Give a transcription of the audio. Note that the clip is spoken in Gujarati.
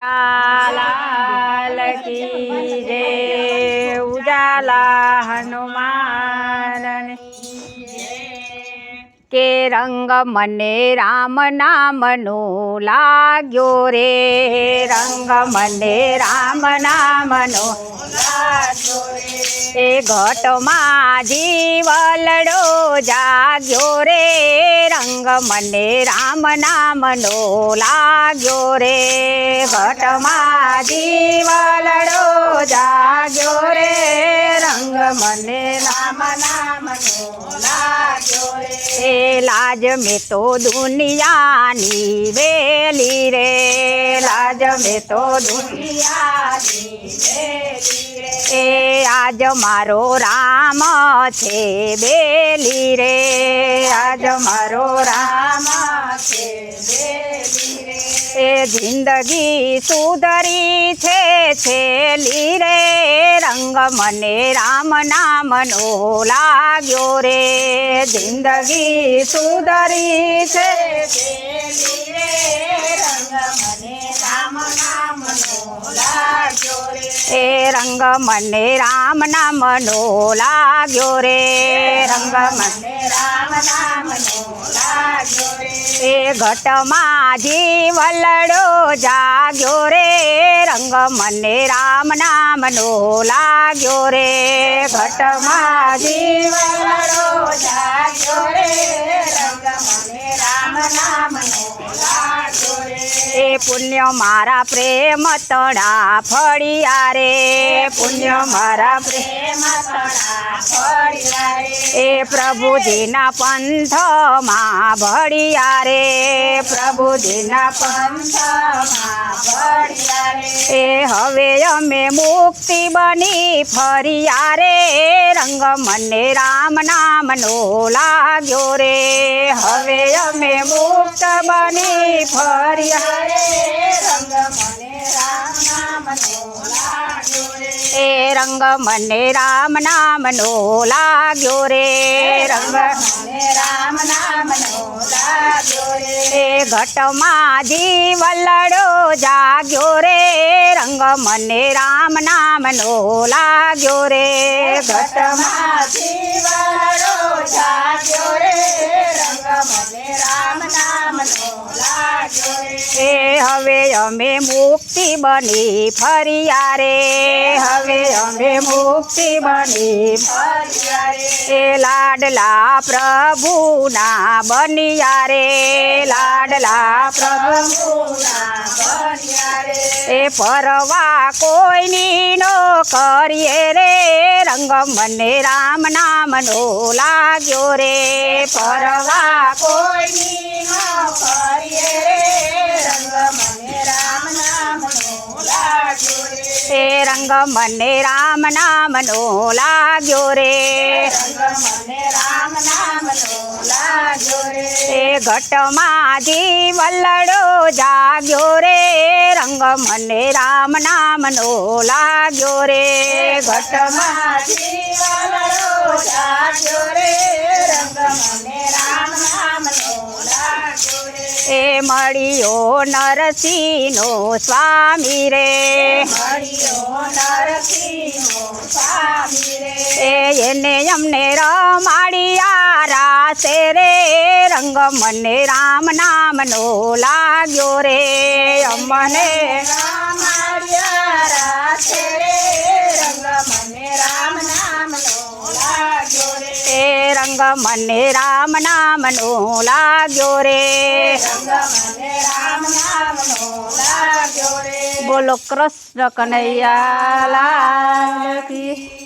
લાલ કી જય ઉજાલા હનુમાન કે રંગ મને રામ નામનો લાગ્યો રે રંગ મને રામ નામનો એ ઘટમાં જીવલડો જાગ્યો રે રંગ મને રામ નામનો લાગ્યો રે ઘટમાં જીવલડો જાગ્યો રે રંગ મને રામ નામનો એ લાજ મેં તો દુનિયાની વેલી રે. લાજ મેં તો દુનિયાની એ આજ મારો રામ છે બેલી રે. આજ મારો રામ જિંદગી સુધરી છે છેલી રે. રંગ મને રામ નામનો લાગ્યો રે. જિંદગી સુધરી છે છેલી રે. રંગ મને રામ નામનો લાગ્યો રે. રંગ મને રામ નામનો લાગ્યો રે. એ ઘટમાં જીવલડો જાગ્યો રે. રંગ મને રામ નામનો લાગ્યો રે. ઘટમાં જીવલડો જાગ્યો પુણ્ય મારા પ્રેમ તણા ફળિયા રે. પુણ્ય મારા પ્રેમ તણા એ પ્રભુજીના પંથમાં ભળિયા રે. પ્રભુજીના પંથમાં એ હવે અમે મુક્તિ બની ફરિયા રે. રંગ મને રામ નામનો લાગ્યો રે. હવે અમે મુક્ત બની ફરિયા રે. એ રંગ મને રામ નામનો લાગ્યો રે. રંગ મને રામ નામનો લાગ્યો રે. એ ઘટમાં જીવલડો જાગ્યો રે. રંગ મને રામ નામનો લાગ્યો રે. ઘટમાં જીવલડો જાગ્યો રે. રંગ મને રામ લાગ્યો રે એ હવે અમે મુક્તિ બની ફરિયા રે હવે અમે મુક્તિ બની એ લાડલા પ્રભુના બનિયા રે લાડલા પ્રભુના પરવા કોઈની નો કરીએ રે. રંગ મને રામ નામનો લાગ્યો રે. પરવા કોઈની નો કરીએ રે. રંગ મને રામ નામનો લાગ્યો લાગ્યો રે. રંગ મને રામ રે એ ઘટમાં જીવલડો જાગ્યો રે. રંગ મને રામ નામનો લાગ્યો રે. ઘટમાં જીવલડો જાગ્યો રે. રંગ મને રામ નામનો લાગ્યો રે. એ મળ્યો નરસિંહનો સ્વામી રે. મળ્યો એને અમને રમાડિયા રાસે રે. રંગ મને રામ નામનો લાગ્યો રે. અમને રંગ મને રામ રામ નામનો લાગ્યો રે. બોલો કૃષ્ણ કનૈયા લાલ કી.